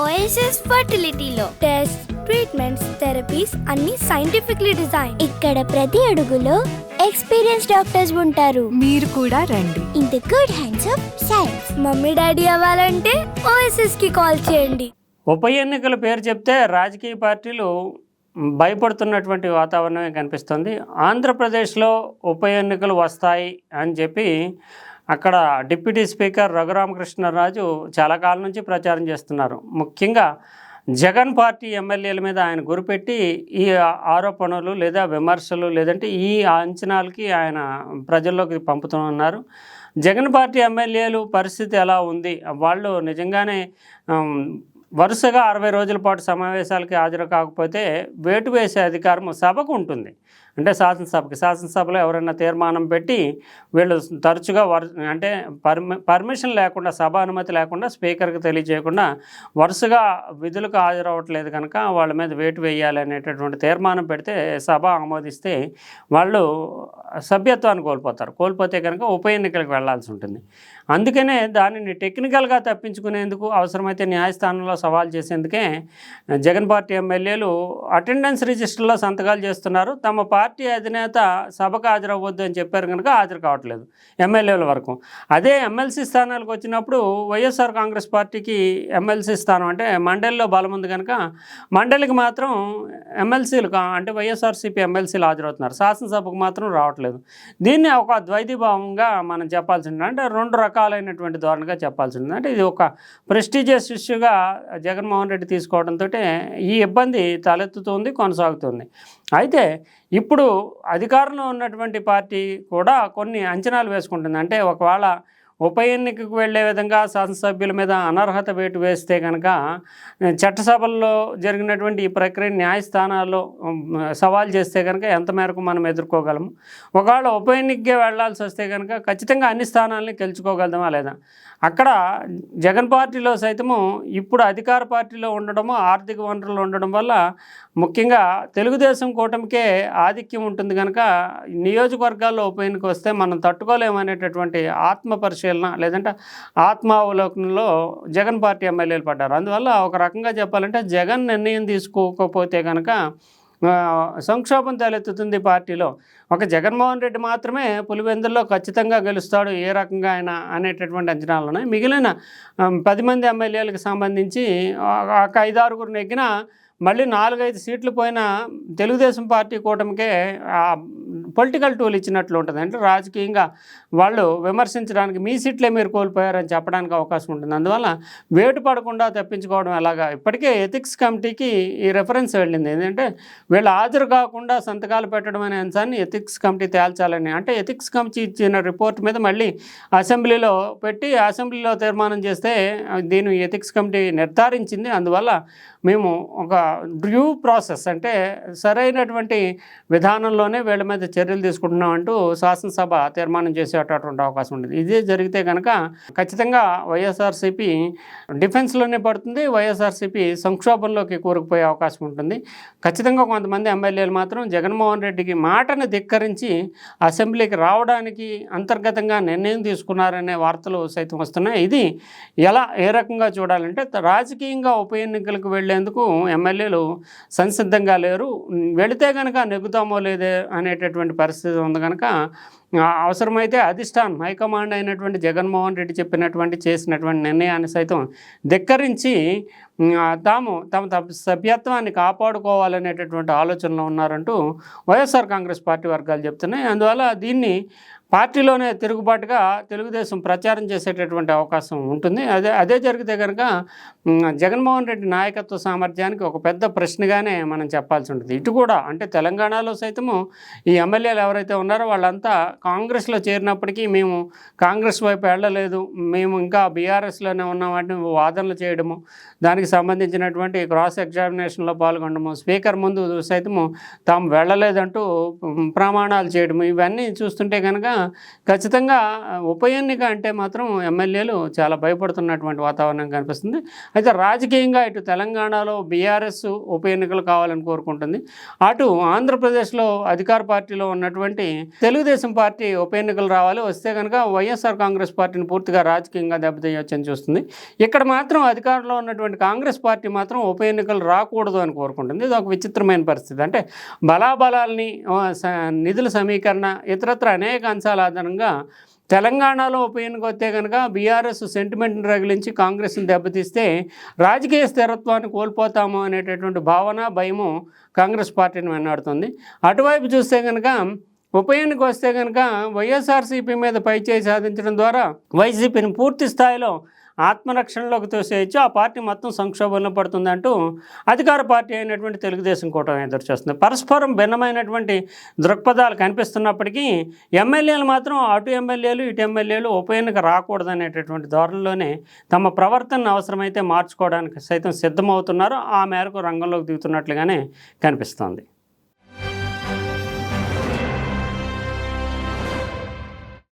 OSS ఫర్టిలిటీలో test treatments therapies అన్ని scientifically design ఇక్కడ ప్రతి అడుగులో ఎక్స్పీరియన్స్ డాక్టర్స్ ఉంటారు. మీరు కూడా రండి. In the good hands of science mummy daddy అవ్వాలంటే ఓఎస్ఎస్కి కాల్ చేయండి. ఉప ఎన్నికల పేరు చెప్తే రాజకీయ పార్టీలు భయపడుతున్నటువంటి వాతావరణమే కనిపిస్తుంది. ఆంధ్రప్రదేశ్లో ఉప ఎన్నికలు వస్తాయి అని చెప్పి అక్కడ డిప్యూటీ స్పీకర్ రఘురామకృష్ణరాజు చాలా కాలం నుంచి ప్రచారం చేస్తున్నారు. ముఖ్యంగా జగన్ పార్టీ ఎమ్మెల్యేల మీద ఆయన గురిపెట్టి ఈ ఆరోపణలు లేదా విమర్శలు లేదంటే ఈ అంచనాలకి ఆయన ప్రజల్లోకి పంపుతున్నారు. జగన్ పార్టీ ఎమ్మెల్యేలు పరిస్థితి ఎలా ఉంది? వాళ్ళు నిజంగానే వరుసగా అరవై రోజుల పాటు సమావేశాలకి హాజరు కాకపోతే వేటు వేసే అధికారం సభకు ఉంటుంది. అంటే శాసనసభకి. శాసనసభలో ఎవరైనా తీర్మానం పెట్టి వీళ్ళు తరచుగా వరు అంటే పర్మి పర్మిషన్ లేకుండా సభ అనుమతి లేకుండా స్పీకర్కి తెలియజేయకుండా వరుసగా విధులకు హాజరవ్వట్లేదు కనుక వాళ్ళ మీద వేటు వేయాలి అనేటటువంటి తీర్మానం పెడితే సభ ఆమోదిస్తే వాళ్ళు సభ్యత్వాన్ని కోల్పోతారు. కోల్పోతే కనుక ఉప ఎన్నికలకు వెళ్ళాల్సి ఉంటుంది. అందుకనే దానిని టెక్నికల్గా తప్పించుకునేందుకు అవసరమైతే న్యాయస్థానంలో సవాల్ చేసేందుకే జగన్ పార్టీ ఎమ్మెల్యేలు అటెండెన్స్ రిజిస్టర్లో సంతకాలు చేస్తున్నారు. తమ పార్టీ పార్టీ అధినేత సభకు హాజరవ్వద్దు అని చెప్పారు కనుక హాజరు కావట్లేదు ఎమ్మెల్యేల వరకు. అదే ఎమ్మెల్సీ స్థానాలకు వచ్చినప్పుడు వైఎస్ఆర్ కాంగ్రెస్ పార్టీకి ఎమ్మెల్సీ స్థానం అంటే మండలిలో బలం ఉంది కనుక మండలికి మాత్రం ఎమ్మెల్సీలు అంటే వైఎస్ఆర్సీపీ ఎమ్మెల్సీలు హాజరవుతున్నారు. శాసనసభకు మాత్రం రావట్లేదు. దీన్ని ఒక ద్వైతీభావంగా మనం చెప్పాల్సి ఉంటుంది అంటే రెండు రకాలైనటువంటి ధోరణిగా చెప్పాల్సి ఉంది అంటే ఇది ఒక ప్రెస్టీజియస్ ఇష్యూగా జగన్మోహన్ రెడ్డి తీసుకోవడంతో ఈ ఇబ్బంది తలెత్తుతుంది కొనసాగుతుంది. అయితే ఇప్పుడు అధికారంలో ఉన్నటువంటి పార్టీ కూడా కొన్ని అంచనాలు వేసుకుంటుంది. అంటే ఒకవేళ ఉప ఎన్నికకు వెళ్ళే విధంగా శాసనసభ్యుల మీద అనర్హత వేటు వేస్తే కనుక చట్టసభల్లో జరిగినటువంటి ఈ ప్రక్రియ న్యాయస్థానాల్లో సవాల్ చేస్తే కనుక ఎంత మేరకు మనం ఎదుర్కోగలము? ఒకవేళ ఉప ఎన్నికకే వెళ్ళాల్సి వస్తే కనుక ఖచ్చితంగా అన్ని స్థానాలని గెలుచుకోగలదామా లేదా? అక్కడ జగన్ పార్టీలో సైతము ఇప్పుడు అధికార పార్టీలో ఉండడము ఆర్థిక వనరులు ఉండడం వల్ల ముఖ్యంగా తెలుగుదేశం కూటమికే ఆధిక్యం ఉంటుంది కనుక నియోజకవర్గాల్లో ఉప ఎన్నిక వస్తే మనం తట్టుకోలేమనేటటువంటి ఆత్మ పరిశీలన లేదంటే ఆత్మావలోకనంలో జగన్ పార్టీ ఎమ్మెల్యేలు పడ్డారు. అందువల్ల ఒక రకంగా చెప్పాలంటే జగన్ నిర్ణయం తీసుకోకపోతే కనుక సంక్షోభం తలెత్తుతుంది పార్టీలో. ఒక జగన్మోహన్ రెడ్డి మాత్రమే పులివెందుల్లో ఖచ్చితంగా గెలుస్తాడు ఏ రకంగా ఆయన అనేటటువంటి అంచనాలు ఉన్నాయి. మిగిలిన పది మంది ఎమ్మెల్యేలకు సంబంధించి ఒక- ఒక ఐదారుగురు నెగ్గిన మళ్ళీ నాలుగైదు సీట్లు పోయిన తెలుగుదేశం పార్టీ కూటమికే పొలిటికల్ టూల్ ఇచ్చినట్లు ఉంటుంది. అంటే రాజకీయంగా వాళ్ళు విమర్శించడానికి మీ సీట్లే మీరు కోల్పోయారని చెప్పడానికి అవకాశం ఉంటుంది. అందువల్ల వేటు పడకుండా తప్పించుకోవడం ఎలాగా? ఇప్పటికే ఎథిక్స్ కమిటీకి ఈ రెఫరెన్స్ వెళ్ళింది. ఏంటంటే వీళ్ళు హాజరు కాకుండా సంతకాలు పెట్టడం అనే అంశాన్ని ఎథిక్స్ కమిటీ తేల్చాలని అంటే ఎథిక్స్ కమిటీ ఇచ్చిన రిపోర్ట్ మీద మళ్ళీ అసెంబ్లీలో పెట్టి అసెంబ్లీలో తీర్మానం చేస్తే దీని ఎథిక్స్ కమిటీ నిర్ధారించింది. అందువల్ల మేము ఒక డ్యూ ప్రాసెస్ అంటే సరైనటువంటి విధానంలోనే వీళ్ళ మీద చర్యలు తీసుకుంటున్నాం అంటూ శాసనసభ తీర్మానం చేసేటటువంటి అవకాశం ఉంటుంది ఇదే జరిగితే కనుక ఖచ్చితంగా వైఎస్ఆర్సీపీ డిఫెన్స్లోనే పడుతుంది వైఎస్ఆర్సీపీ సంక్షోభంలోకి కూరుకుపోయే అవకాశం ఉంటుంది. ఖచ్చితంగా కొంతమంది ఎమ్మెల్యేలు మాత్రం జగన్మోహన్ రెడ్డికి మాటను ధిక్కరించి అసెంబ్లీకి రావడానికి అంతర్గతంగా నిర్ణయం తీసుకున్నారనే వార్తలు సైతం వస్తున్నాయి. ఇది ఎలా ఏ రకంగా చూడాలంటే రాజకీయంగా ఉప ఎన్నికలకు వెళ్ళేందుకు ఎమ్మెల్యేలు సంసిద్ధంగా లేరు? వెళితే కనుక నెగ్గుతామో లేదే అనేటటువంటి పరిస్థితి ఉంది కనుక అవసరమైతే అధిష్టానం హైకమాండ్ అయినటువంటి జగన్మోహన్ రెడ్డి చెప్పినటువంటి చేసినటువంటి నిర్ణయాన్ని సైతం ధిక్కరించి తాము తమ సభ్యత్వాన్ని కాపాడుకోవాలనేటటువంటి ఆలోచనలో ఉన్నారంటూ వైఎస్ఆర్ కాంగ్రెస్ పార్టీ వర్గాలు చెప్తున్నాయి. అందువల్ల దీన్ని పార్టీలోనే తిరుగుబాటుగా తెలుగుదేశం ప్రచారం చేసేటటువంటి అవకాశం ఉంటుంది. అదే అదే జరిగితే కనుక జగన్మోహన్ రెడ్డి నాయకత్వ సామర్థ్యానికి ఒక పెద్ద ప్రశ్నగానే మనం చెప్పాల్సి ఉంటుంది. ఇటు కూడా అంటే తెలంగాణలో సైతము ఈ ఎమ్మెల్యేలు ఎవరైతే ఉన్నారో వాళ్ళంతా కాంగ్రెస్లో చేరినప్పటికీ మేము కాంగ్రెస్ వైపు వెళ్ళలేదు. మేము ఇంకా బీఆర్ఎస్లోనే ఉన్న. వాటిని వాదనలు చేయడము దానికి సంబంధించినటువంటి క్రాస్ ఎగ్జామినేషన్లో పాల్గొనడము స్పీకర్ ముందు సైతము తాము వెళ్ళలేదంటూ ప్రమాణాలు చేయడము ఇవన్నీ చూస్తుంటే కనుక ఖచ్చితంగా ఉప ఎన్నిక అంటే మాత్రం ఎమ్మెల్యేలు చాలా భయపడుతున్నటువంటి వాతావరణం కనిపిస్తుంది. అయితే రాజకీయంగా ఇటు తెలంగాణలో బీఆర్ఎస్ ఉప ఎన్నికలు కావాలని కోరుకుంటుంది. అటు ఆంధ్రప్రదేశ్లో అధికార పార్టీలో ఉన్నటువంటి తెలుగుదేశం పార్టీ పార్టీ ఉప ఎన్నికలు రావాలి వస్తే కనుక వైఎస్ఆర్ కాంగ్రెస్ పార్టీని పూర్తిగా రాజకీయంగా దెబ్బతీయొచ్చని చూస్తుంది. ఇక్కడ మాత్రం అధికారంలో ఉన్నటువంటి కాంగ్రెస్ పార్టీ మాత్రం ఉప ఎన్నికలు రాకూడదు అని కోరుకుంటుంది. ఇది ఒక విచిత్రమైన పరిస్థితి. అంటే బలాబలాల్ని నిధుల సమీకరణ ఇతరత్ర అనేక అంశాల ఆధారంగా తెలంగాణలో ఉప ఎన్నిక వస్తే కనుక బీఆర్ఎస్ సెంటిమెంట్ని రగిలించి కాంగ్రెస్ని దెబ్బతీస్తే రాజకీయ స్థిరత్వాన్ని కోల్పోతాము అనేటటువంటి భావన భయము కాంగ్రెస్ పార్టీని వెన్నాడుతుంది అటువైపు చూస్తే కనుక ఉప ఎన్నిక వస్తే కనుక వైఎస్ఆర్సీపీ మీద పైచేయి సాధించడం ద్వారా వైసీపీని పూర్తి స్థాయిలో ఆత్మరక్షణలోకి తోసేయచ్చు. ఆ పార్టీ మొత్తం సంక్షోభంలో పడుతుందంటూ అధికార పార్టీ అయినటువంటి తెలుగుదేశం కూటమి ఎదురు చేస్తుంది. పరస్పరం భిన్నమైనటువంటి దృక్పథాలు కనిపిస్తున్నప్పటికీ ఎమ్మెల్యేలు మాత్రం అటు ఎమ్మెల్యేలు ఇటు ఎమ్మెల్యేలు ఉప ఎన్నిక రాకూడదనేటటువంటి ధోరణిలోనే తమ ప్రవర్తనను అవసరమైతే మార్చుకోవడానికి సైతం సిద్ధమవుతున్నారు. ఆ మేరకు రంగంలోకి దిగుతున్నట్లుగానే కనిపిస్తోంది.